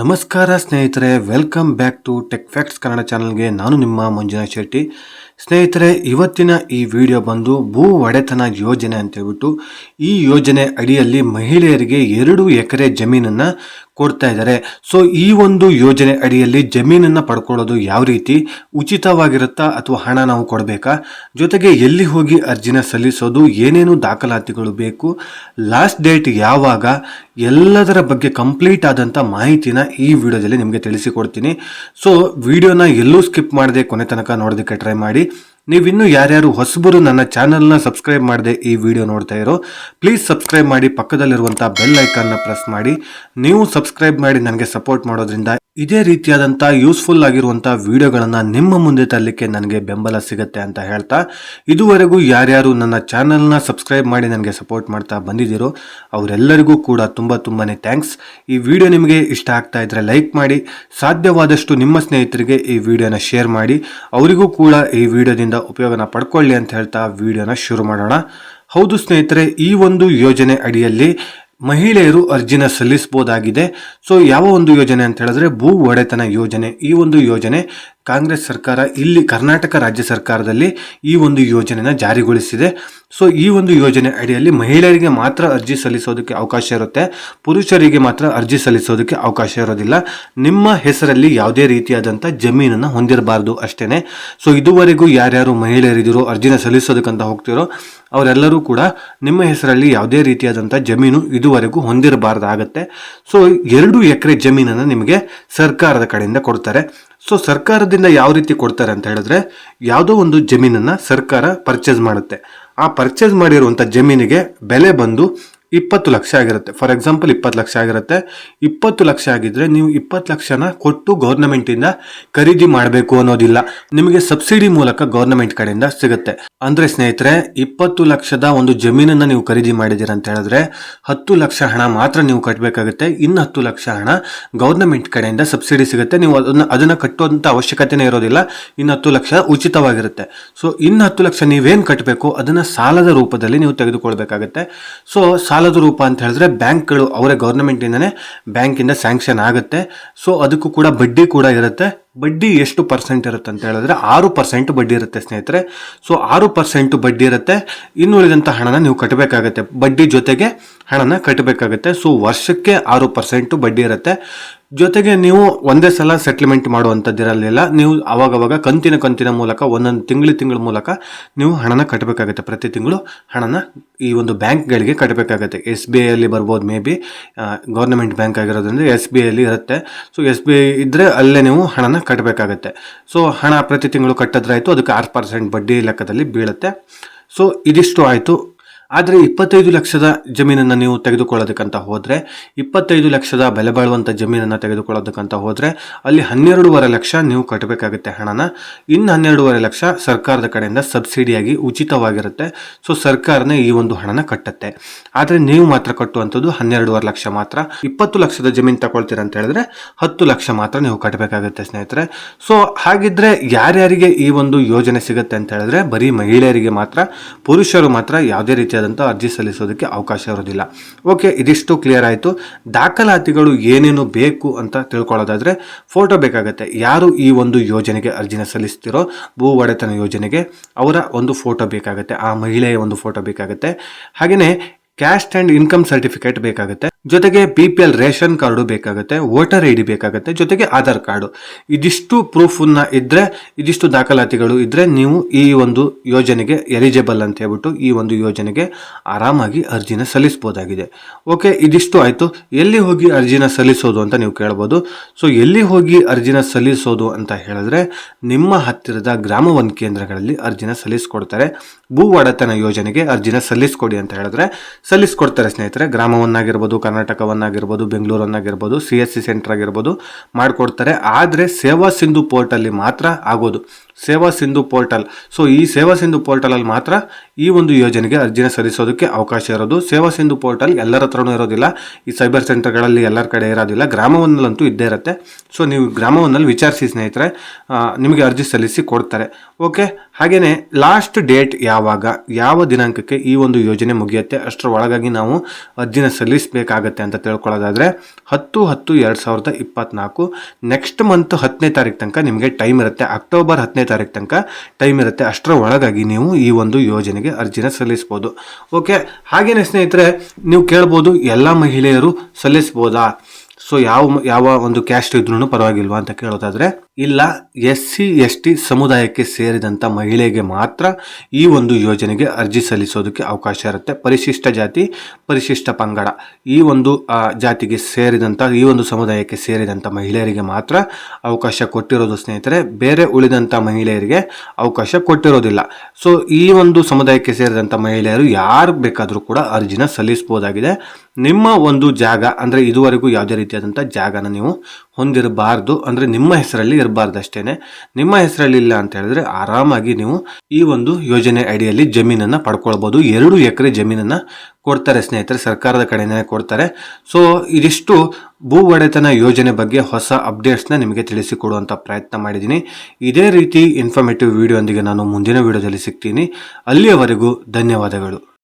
ನಮಸ್ಕಾರ ಸ್ನೇಹಿತರೆ welcome back to tech facts Kannada ಚಾನಲ್ಗೆ ನಾನು ನಿಮ್ಮ ಮಂಜುನಾಥ್ ಶೆಟ್ಟಿ. ಸ್ನೇಹಿತರೆ, ಇವತ್ತಿನ ಈ ವಿಡಿಯೋ ಬಂದು ಭೂ ಒಡೆತನ ಯೋಜನೆ ಅಂತ ಹೇಳ್ಬಿಟ್ಟು ಈ ಯೋಜನೆ ಅಡಿಯಲ್ಲಿ ಮಹಿಳೆಯರಿಗೆ ಎರಡು ಎಕರೆ ಜಮೀನನ್ನು ಕೊಡ್ತಾ ಇದ್ದಾರೆ. ಸೊ ಈ ಒಂದು ಯೋಜನೆ ಅಡಿಯಲ್ಲಿ ಜಮೀನನ್ನು ಪಡ್ಕೊಳ್ಳೋದು ಯಾವ ರೀತಿ? ಉಚಿತವಾಗಿರುತ್ತಾ ಅಥವಾ ಹಣ ನಾವು ಕೊಡಬೇಕಾ? ಜೊತೆಗೆ ಎಲ್ಲಿ ಹೋಗಿ ಅರ್ಜಿನ ಸಲ್ಲಿಸೋದು? ಏನೇನು ದಾಖಲಾತಿಗಳು ಬೇಕು? ಲಾಸ್ಟ್ ಡೇಟ್ ಯಾವಾಗ? ಎಲ್ಲದರ ಬಗ್ಗೆ ಕಂಪ್ಲೀಟ್ ಆದಂಥ ಮಾಹಿತಿನ ಈ ವಿಡಿಯೋದಲ್ಲಿ ನಿಮಗೆ ತಿಳಿಸಿಕೊಡ್ತೀನಿ. ಸೊ ವಿಡಿಯೋನ ಎಲ್ಲೂ ಸ್ಕಿಪ್ ಮಾಡದೆ ಕೊನೆ ತನಕ ನೋಡೋದಕ್ಕೆ ಟ್ರೈ ಮಾಡಿ. ನೀವಿನ್ನೂ ಯಾರ್ಯಾರು ಹೊಸಬರು ನನ್ನ ಚಾನಲ್ನ ಸಬ್ಸ್ಕ್ರೈಬ್ ಮಾಡದೆ ಈ ವಿಡಿಯೋ ನೋಡ್ತಾ ಇರೋ ಪ್ಲೀಸ್ ಸಬ್ಸ್ಕ್ರೈಬ್ ಮಾಡಿ ಪಕ್ಕದಲ್ಲಿರುವಂಥ ಬೆಲ್ ಐಕಾನ್ನ ಪ್ರೆಸ್ ಮಾಡಿ. ನೀವು ಸಬ್ಸ್ಕ್ರೈಬ್ ಮಾಡಿ ನನಗೆ ಸಪೋರ್ಟ್ ಮಾಡೋದ್ರಿಂದ ಇದೇ ರೀತಿಯಾದಂಥ ಯೂಸ್ಫುಲ್ ಆಗಿರುವಂಥ ವಿಡಿಯೋಗಳನ್ನು ನಿಮ್ಮ ಮುಂದೆ ತರಲಿಕ್ಕೆ ನನಗೆ ಬೆಂಬಲ ಸಿಗುತ್ತೆ ಅಂತ ಹೇಳ್ತಾ, ಇದುವರೆಗೂ ಯಾರ್ಯಾರು ನನ್ನ ಚಾನಲ್ನ ಸಬ್ಸ್ಕ್ರೈಬ್ ಮಾಡಿ ನನಗೆ ಸಪೋರ್ಟ್ ಮಾಡ್ತಾ ಬಂದಿದ್ದೀರೋ, ಅವರೆಲ್ಲರಿಗೂ ಕೂಡ ತುಂಬ ತುಂಬಾ ಥ್ಯಾಂಕ್ಸ್ ಈ ವಿಡಿಯೋ ನಿಮಗೆ ಇಷ್ಟ ಆಗ್ತಾ ಇದ್ರೆ ಲೈಕ್ ಮಾಡಿ, ಸಾಧ್ಯವಾದಷ್ಟು ನಿಮ್ಮ ಸ್ನೇಹಿತರಿಗೆ ಈ ವಿಡಿಯೋನ ಶೇರ್ ಮಾಡಿ, ಅವರಿಗೂ ಕೂಡ ಈ ವಿಡಿಯೋದಿಂದ ಉಪಯೋಗನ ಪಡ್ಕೊಳ್ಳಿ ಅಂತ ಹೇಳ್ತಾ ವಿಡಿಯೋನ ಶುರು ಮಾಡೋಣ. ಹೌದು ಸ್ನೇಹಿತರೆ, ಈ ಒಂದು ಯೋಜನೆ ಅಡಿಯಲ್ಲಿ ಮಹಿಳೆಯರು ಅರ್ಜಿನ ಸಲ್ಲಿಸಬಹುದಾಗಿದೆ. ಸೊ ಯಾವ ಒಂದು ಯೋಜನೆ ಅಂತ ಹೇಳಿದ್ರೆ ಭೂ ಒಡೆತನ ಯೋಜನೆ. ಈ ಒಂದು ಯೋಜನೆ ಕಾಂಗ್ರೆಸ್ ಸರ್ಕಾರ ಇಲ್ಲಿ ಕರ್ನಾಟಕ ರಾಜ್ಯ ಸರ್ಕಾರದಲ್ಲಿ ಈ ಒಂದು ಯೋಜನೆನ ಜಾರಿಗೊಳಿಸಿದೆ. ಸೊ ಈ ಒಂದು ಯೋಜನೆ ಅಡಿಯಲ್ಲಿ ಮಹಿಳೆಯರಿಗೆ ಮಾತ್ರ ಅರ್ಜಿ ಸಲ್ಲಿಸೋದಕ್ಕೆ ಅವಕಾಶ ಇರುತ್ತೆ. ಪುರುಷರಿಗೆ ಮಾತ್ರ ಅರ್ಜಿ ಸಲ್ಲಿಸೋದಕ್ಕೆ ಅವಕಾಶ ಇರೋದಿಲ್ಲ. ನಿಮ್ಮ ಹೆಸರಲ್ಲಿ ಯಾವುದೇ ರೀತಿಯಾದಂಥ ಜಮೀನನ್ನು ಹೊಂದಿರಬಾರ್ದು ಅಷ್ಟೇ ಸೊ ಇದುವರೆಗೂ ಯಾರ್ಯಾರು ಮಹಿಳೆಯರಿದ್ದೀರೋ, ಅರ್ಜಿನ ಸಲ್ಲಿಸೋದಕ್ಕಂತ ಹೋಗ್ತಿರೋ, ಅವರೆಲ್ಲರೂ ಕೂಡ ನಿಮ್ಮ ಹೆಸರಲ್ಲಿ ಯಾವುದೇ ರೀತಿಯಾದಂಥ ಜಮೀನು ಇದುವರೆಗೂ ಹೊಂದಿರಬಾರ್ದಾಗತ್ತೆ. ಸೊ ಎರಡು ಎಕರೆ ಜಮೀನನ್ನು ನಿಮಗೆ ಸರ್ಕಾರದ ಕಡೆಯಿಂದ ಕೊಡ್ತಾರೆ. ಸೊ ಸರ್ಕಾರದಿಂದ ಯಾವ ರೀತಿ ಕೊಡ್ತಾರೆ ಅಂತ ಹೇಳಿದ್ರೆ, ಯಾವುದೋ ಒಂದು ಜಮೀನನ್ನು ಸರ್ಕಾರ ಪರ್ಚೇಸ್ ಮಾಡುತ್ತೆ. ಆ ಪರ್ಚೇಸ್ ಮಾಡಿರುವಂಥ ಜಮೀನಿಗೆ ಬೆಲೆ ಬಂದು ಇಪ್ಪತ್ತು ಲಕ್ಷ ಆಗಿರುತ್ತೆ. ಫಾರ್ ಎಕ್ಸಾಂಪಲ್ ಇಪ್ಪತ್ತು ಲಕ್ಷ ಆಗಿರುತ್ತೆ. ಇಪ್ಪತ್ತು ಲಕ್ಷ ಆಗಿದ್ರೆ ನೀವು ಇಪ್ಪತ್ತು ಲಕ್ಷನ ಕೊಟ್ಟು ಗೌರ್ನಮೆಂಟಿಂದ ಖರೀದಿ ಮಾಡಬೇಕು ಅನ್ನೋದಿಲ್ಲ. ನಿಮಗೆ ಸಬ್ಸಿಡಿ ಮೂಲಕ ಗೌರ್ನಮೆಂಟ್ ಕಡೆಯಿಂದ ಸಿಗುತ್ತೆ. ಅಂದ್ರೆ ಸ್ನೇಹಿತರೆ, ಇಪ್ಪತ್ತು ಲಕ್ಷದ ಒಂದು ಜಮೀನನ್ನ ನೀವು ಖರೀದಿ ಮಾಡಿದ್ದೀರ ಅಂತ ಹೇಳಿದ್ರೆ, ಹತ್ತು ಲಕ್ಷ ಹಣ ಮಾತ್ರ ನೀವು ಕಟ್ಟಬೇಕಾಗುತ್ತೆ ಇನ್ನು ಹತ್ತು ಲಕ್ಷ ಹಣ ಗೌರ್ನಮೆಂಟ್ ಕಡೆಯಿಂದ ಸಬ್ಸಿಡಿ ಸಿಗುತ್ತೆ. ನೀವು ಅದನ್ನ ಅದನ್ನ ಕಟ್ಟುವಂಥ ಅವಶ್ಯಕತೆನೇ ಇರೋದಿಲ್ಲ. ಇನ್ನು ಹತ್ತು ಲಕ್ಷ ಉಚಿತವಾಗಿರುತ್ತೆ. ಸೊ ಇನ್ನು ಹತ್ತು ಲಕ್ಷ ನೀವೇನು ಕಟ್ಟಬೇಕು ಅದನ್ನ ಸಾಲದ ರೂಪದಲ್ಲಿ ನೀವು ತೆಗೆದುಕೊಳ್ಬೇಕಾಗುತ್ತೆ. ಸೊ ಸಾಲದ ರೂಪ ಅಂತ ಹೇಳಿದ್ರೆ ಬ್ಯಾಂಕ್ಗಳು ಅವರೇ ಗೌರ್ಮೆಂಟಿಂದನೇ ಬ್ಯಾಂಕಿಂದ ಸ್ಯಾಂಕ್ಷನ್ ಆಗುತ್ತೆ. ಸೊ ಅದಕ್ಕೂ ಕೂಡ ಬಡ್ಡಿ ಕೂಡ ಇರುತ್ತೆ. ಬಡ್ಡಿ ಎಷ್ಟು ಪರ್ಸೆಂಟ್ ಇರುತ್ತೆ ಅಂತ ಹೇಳಿದ್ರೆ ಆರು ಪರ್ಸೆಂಟ್ ಬಡ್ಡಿ ಇರುತ್ತೆ, ಸ್ನೇಹಿತರೆ. ಸೊ ಆರು ಪರ್ಸೆಂಟ್ ಬಡ್ಡಿ ಇರುತ್ತೆ. ಇನ್ನುಳಿದಂಥ ಹಣನ ನೀವು ಕಟ್ಟಬೇಕಾಗತ್ತೆ ಬಡ್ಡಿ ಜೊತೆಗೆ ಹಣನ ಕಟ್ಟಬೇಕಾಗುತ್ತೆ ಸೊ ವರ್ಷಕ್ಕೆ ಆರು ಪರ್ಸೆಂಟು ಬಡ್ಡಿ ಇರುತ್ತೆ. ಜೊತೆಗೆ ನೀವು ಒಂದೇ ಸಲ ಸೆಟ್ಲ್ಮೆಂಟ್ ಮಾಡುವಂಥದ್ದಿರಲಿಲ್ಲ ನೀವು ಅವಾಗವಾಗ ಕಂತಿನ ಕಂತಿನ ಮೂಲಕ, ಒಂದೊಂದು ತಿಂಗಳ ತಿಂಗಳ ಮೂಲಕ ನೀವು ಹಣನ ಕಟ್ಟಬೇಕಾಗುತ್ತೆ ಪ್ರತಿ ತಿಂಗಳು ಹಣನ ಈ ಒಂದು ಬ್ಯಾಂಕ್ಗಳಿಗೆ ಕಟ್ಟಬೇಕಾಗುತ್ತೆ ಎಸ್ ಬಿ ಐಯಲ್ಲಿ ಬರ್ಬೋದು ಮೇ ಬಿ ಗೌರ್ಮೆಂಟ್ ಬ್ಯಾಂಕ್ ಆಗಿರೋದ್ರಿಂದ ಎಸ್ ಬಿ ಐಲಿ ಇರುತ್ತೆ. ಸೊ ಎಸ್ ಬಿ ಐ ಇದ್ದರೆ ಅಲ್ಲೇ ನೀವು ಹಣನ ಕಟ್ಟಬೇಕಾಗತ್ತೆ ಸೊ ಹಣ ಪ್ರತಿ ತಿಂಗಳು ಕಟ್ಟಿದ್ರಾಯಿತು ಅದಕ್ಕೆ ಆರು ಪರ್ಸೆಂಟ್ ಬಡ್ಡಿ ಲೆಕ್ಕದಲ್ಲಿ ಬೀಳುತ್ತೆ. ಸೊ ಇದಿಷ್ಟು ಆಯಿತು. ಆದರೆ ಇಪ್ಪತ್ತೈದು ಲಕ್ಷದ ಜಮೀನನ್ನು ನೀವು ತೆಗೆದುಕೊಳ್ಳೋದಕ್ಕಂತ ಹೋದರೆ, ಇಪ್ಪತ್ತೈದು ಲಕ್ಷದ ಬೆಲೆ ಬಾಳುವಂಥ ಜಮೀನನ್ನು ತೆಗೆದುಕೊಳ್ಳೋದಕ್ಕಂತ ಹೋದರೆ, ಅಲ್ಲಿ ಹನ್ನೆರಡೂವರೆ ಲಕ್ಷ ನೀವು ಕಟ್ಟಬೇಕಾಗುತ್ತೆ ಹಣನ. ಇನ್ನು ಹನ್ನೆರಡೂವರೆ ಲಕ್ಷ ಸರ್ಕಾರದ ಕಡೆಯಿಂದ ಸಬ್ಸಿಡಿಯಾಗಿ ಉಚಿತವಾಗಿರುತ್ತೆ. ಸೊ, ಸರ್ಕಾರನೇ ಈ ಒಂದು ಹಣನ ಕಟ್ಟುತ್ತೆ. ಆದರೆ ನೀವು ಮಾತ್ರ ಕಟ್ಟುವಂಥದ್ದು ಹನ್ನೆರಡೂವರೆ ಲಕ್ಷ ಮಾತ್ರ. ಇಪ್ಪತ್ತು ಲಕ್ಷದ ಜಮೀನು ತಗೊಳ್ತೀರ ಅಂತ ಹೇಳಿದ್ರೆ ಹತ್ತು ಲಕ್ಷ ಮಾತ್ರ ನೀವು ಕಟ್ಟಬೇಕಾಗುತ್ತೆ ಸ್ನೇಹಿತರೆ. ಸೊ, ಹಾಗಿದ್ರೆ ಯಾರ್ಯಾರಿಗೆ ಈ ಒಂದು ಯೋಜನೆ ಸಿಗುತ್ತೆ ಅಂತ ಹೇಳಿದ್ರೆ, ಬರೀ ಮಹಿಳೆಯರಿಗೆ ಮಾತ್ರ, ಪುರುಷರು ಮಾತ್ರ ಯಾವುದೇ ರೀತಿಯಾದಂಥ ಅರ್ಜಿ ಸಲ್ಲಿಸೋದಕ್ಕೆ ಅವಕಾಶ ಇರೋದಿಲ್ಲ. ಓಕೆ ಇದಿಷ್ಟು ಕ್ಲಿಯರ್ ಆಯಿತು. ದಾಖಲಾತಿಗಳು ಏನೇನು ಬೇಕು ಅಂತ ತಿಳ್ಕೊಳ್ಳೋದಾದರೆ ಫೋಟೋ ಬೇಕಾಗುತ್ತೆ. ಯಾರು ಈ ಒಂದು ಯೋಜನೆಗೆ ಅರ್ಜಿನ ಸಲ್ಲಿಸ್ತಿರೋ ಭೂ ಒಡೆತನ ಯೋಜನೆಗೆ ಅವರ ಒಂದು ಫೋಟೋ ಬೇಕಾಗುತ್ತೆ. ಆ ಮಹಿಳೆಯ ಒಂದು ಫೋಟೋ ಬೇಕಾಗುತ್ತೆ. ಹಾಗೆಯೇ ಕ್ಯಾಶ್ ಆ್ಯಂಡ್ ಇನ್ಕಮ್ ಸರ್ಟಿಫಿಕೇಟ್ ಬೇಕಾಗುತ್ತೆ. ಜೊತೆಗೆ B P L ration card ಬೇಕಾಗುತ್ತೆ, ವೋಟರ್ ಐ ಡಿ ಬೇಕಾಗುತ್ತೆ, ಜೊತೆಗೆ ಆಧಾರ್ ಕಾರ್ಡು. ಇದಿಷ್ಟು ಪ್ರೂಫನ್ನ ಇದ್ದರೆ ಇದಿಷ್ಟು ದಾಖಲಾತಿಗಳು ಇದ್ದರೆ ನೀವು ಈ ಒಂದು ಯೋಜನೆಗೆ ಎಲಿಜಿಬಲ್ ಅಂತ ಹೇಳ್ಬಿಟ್ಟು ಈ ಒಂದು ಯೋಜನೆಗೆ ಆರಾಮಾಗಿ ಅರ್ಜಿನ ಸಲ್ಲಿಸಬಹುದಾಗಿದೆ ಓಕೆ, ಇದಿಷ್ಟು ಆಯಿತು. ಎಲ್ಲಿ ಹೋಗಿ ಅರ್ಜಿನ ಸಲ್ಲಿಸೋದು ಅಂತ ನೀವು ಕೇಳ್ಬೋದು. ಸೊ, ಎಲ್ಲಿ ಹೋಗಿ ಅರ್ಜಿನ ಸಲ್ಲಿಸೋದು ಅಂತ ಹೇಳಿದ್ರೆ, ನಿಮ್ಮ ಹತ್ತಿರದ ಗ್ರಾಮ ಒನ್ ಕೇಂದ್ರಗಳಲ್ಲಿ ಅರ್ಜಿನ ಸಲ್ಲಿಸ್ಕೊಡ್ತಾರೆ. ಭೂ ಒಡೆತನ ಯೋಜನೆಗೆ ಅರ್ಜಿನ ಸಲ್ಲಿಸ್ಕೊಡಿ ಅಂತ ಹೇಳಿದ್ರೆ, ಸಲ್ಲಿಸ್ಕೊಡ್ತಾರೆ ಸ್ನೇಹಿತರೆ. ಗ್ರಾಮವನ್ನಾಗಿರ್ಬೋದು ಕರ್ನಾಟಕವನ್ನಾಗಿರ್ಬೋದು ಬೆಂಗಳೂರನ್ನಾಗಿರ್ಬೋದು ಸಿ ಎಸ್ ಸಿ ಸೆಂಟರ್ ಆಗಿರ್ಬೋದು ಮಾಡಿಕೊಡ್ತಾರೆ. ಆದರೆ ಸೇವಾ ಸಿಂಧು ಪೋರ್ಟಲ್ಲಿ ಮಾತ್ರ ಆಗೋದು. ಸೇವಾ ಸಿಂಧು ಪೋರ್ಟಲ್. ಸೊ ಈ ಸೇವಾ ಸಿಂಧು ಪೋರ್ಟಲಲ್ಲಿ ಮಾತ್ರ ಈ ಒಂದು ಯೋಜನೆಗೆ ಅರ್ಜಿನ ಸಲ್ಲಿಸೋದಕ್ಕೆ ಅವಕಾಶ ಇರೋದು. ಸೇವಾ ಸಿಂಧು ಪೋರ್ಟಲ್ ಎಲ್ಲರ ಹತ್ರನೂ ಇರೋದಿಲ್ಲ. ಈ ಸೈಬರ್ ಸೆಂಟರ್ಗಳಲ್ಲಿ ಎಲ್ಲರ ಕಡೆ ಇರೋದಿಲ್ಲ. ಗ್ರಾಮವನ್ನಲ್ಲಂತೂ ಇದ್ದೇ ಇರುತ್ತೆ. ಸೊ ನೀವು ಗ್ರಾಮವನ್ನಲ್ಲಿ ವಿಚಾರಿಸಿ ಸ್ನೇಹಿತರೆ ನಿಮಗೆ ಅರ್ಜಿ ಸಲ್ಲಿಸಿ ಕೊಡ್ತಾರೆ. ಓಕೆ ಹಾಗೆಯೇ ಲಾಸ್ಟ್ ಡೇಟ್ ಯಾವಾಗ, ಯಾವ ದಿನಾಂಕಕ್ಕೆ ಈ ಒಂದು ಯೋಜನೆ ಮುಗಿಯುತ್ತೆ ಅಷ್ಟರ ಒಳಗಾಗಿ ನಾವು ಅರ್ಜಿನ ಸಲ್ಲಿಸಬೇಕಾಗತ್ತೆ ಅಂತ ತಿಳ್ಕೊಳ್ಳೋದಾದರೆ ಹತ್ತು ಹತ್ತು ಎರಡು ಸಾವಿರದ ಇಪ್ಪತ್ತ್ನಾಲ್ಕು ನೆಕ್ಸ್ಟ್ ಮಂತ್ ಹತ್ತನೇ ತಾರೀಕು ತನಕ ನಿಮಗೆ ಟೈಮ್ ಇರುತ್ತೆ. ಅಕ್ಟೋಬರ್ ಹತ್ತನೇ ತಾರೀಕು ತನಕ ಟೈಮ್ ಇರುತ್ತೆ. ಅಷ್ಟರ ಒಳಗಾಗಿ ನೀವು ಈ ಒಂದು ಯೋಜನೆಗೆ ಅರ್ಜಿನ ಸಲ್ಲಿಸ್ಬೋದು. ಓಕೆ ಹಾಗೇನೆ ಸ್ನೇಹಿತರೆ, ನೀವು ಕೇಳ್ಬೋದು ಎಲ್ಲ ಮಹಿಳೆಯರು ಸಲ್ಲಿಸ್ಬೋದಾ? ಸೊ ಯಾವ ಯಾವ ಒಂದು ಕ್ಯಾಸ್ಟ್ ಇದ್ರೂ ಪರವಾಗಿಲ್ವಾ ಅಂತ ಕೇಳೋದಾದ್ರೆ ಇಲ್ಲ ಎಸ್ ಸಿ ಎಸ್ ಟಿ ಸಮುದಾಯಕ್ಕೆ ಸೇರಿದಂಥ ಮಹಿಳೆಗೆ ಮಾತ್ರ ಈ ಒಂದು ಯೋಜನೆಗೆ ಅರ್ಜಿ ಸಲ್ಲಿಸೋದಕ್ಕೆ ಅವಕಾಶ ಇರುತ್ತೆ. ಪರಿಶಿಷ್ಟ ಜಾತಿ, ಪರಿಶಿಷ್ಟ ಪಂಗಡ. ಈ ಒಂದು ಜಾತಿಗೆ ಸೇರಿದಂಥ ಈ ಒಂದು ಸಮುದಾಯಕ್ಕೆ ಸೇರಿದಂಥ ಮಹಿಳೆಯರಿಗೆ ಮಾತ್ರ ಅವಕಾಶ ಕೊಟ್ಟಿರೋದು ಸ್ನೇಹಿತರೆ. ಬೇರೆ ಉಳಿದಂಥ ಮಹಿಳೆಯರಿಗೆ ಅವಕಾಶ ಕೊಟ್ಟಿರೋದಿಲ್ಲ. ಸೊ ಈ ಒಂದು ಸಮುದಾಯಕ್ಕೆ ಸೇರಿದಂಥ ಮಹಿಳೆಯರು ಯಾರು ಬೇಕಾದರೂ ಕೂಡ ಅರ್ಜಿನ ಸಲ್ಲಿಸಬಹುದಾಗಿದೆ ನಿಮ್ಮ ಒಂದು ಜಾಗ ಅಂದರೆ ಇದುವರೆಗೂ ಯಾವುದೇ ರೀತಿಯಾದಂಥ ಜಾಗನ ನೀವು ಹೊಂದಿರಬಾರ್ದು. ಅಂದರೆ ನಿಮ್ಮ ಹೆಸರಲ್ಲಿ ಇರಬಾರ್ದು ಅಷ್ಟೇನೆ ನಿಮ್ಮ ಹೆಸರಲ್ಲಿ ಇಲ್ಲ ಅಂತ ಹೇಳಿದ್ರೆ ಆರಾಮಾಗಿ ನೀವು ಈ ಒಂದು ಯೋಜನೆ ಅಡಿಯಲ್ಲಿ ಜಮೀನನ್ನು ಪಡ್ಕೊಳ್ಬೋದು. ಎರಡು ಎಕರೆ ಜಮೀನನ್ನು ಕೊಡ್ತಾರೆ ಸ್ನೇಹಿತರೆ, ಸರ್ಕಾರದ ಕಡೆಯೇ ಕೊಡ್ತಾರೆ. ಸೊ ಇದಿಷ್ಟು ಭೂ ಒಡೆತನ ಯೋಜನೆ ಬಗ್ಗೆ ಹೊಸ ಅಪ್ಡೇಟ್ಸ್ನ ನಿಮಗೆ ತಿಳಿಸಿಕೊಡುವಂಥ ಪ್ರಯತ್ನ ಮಾಡಿದ್ದೀನಿ. ಇದೇ ರೀತಿ ಇನ್ಫಾರ್ಮೇಟಿವ್ ವಿಡಿಯೋ ನಾನು ಮುಂದಿನ ವಿಡಿಯೋದಲ್ಲಿ ಸಿಗ್ತೀನಿ. ಅಲ್ಲಿಯವರೆಗೂ ಧನ್ಯವಾದಗಳು.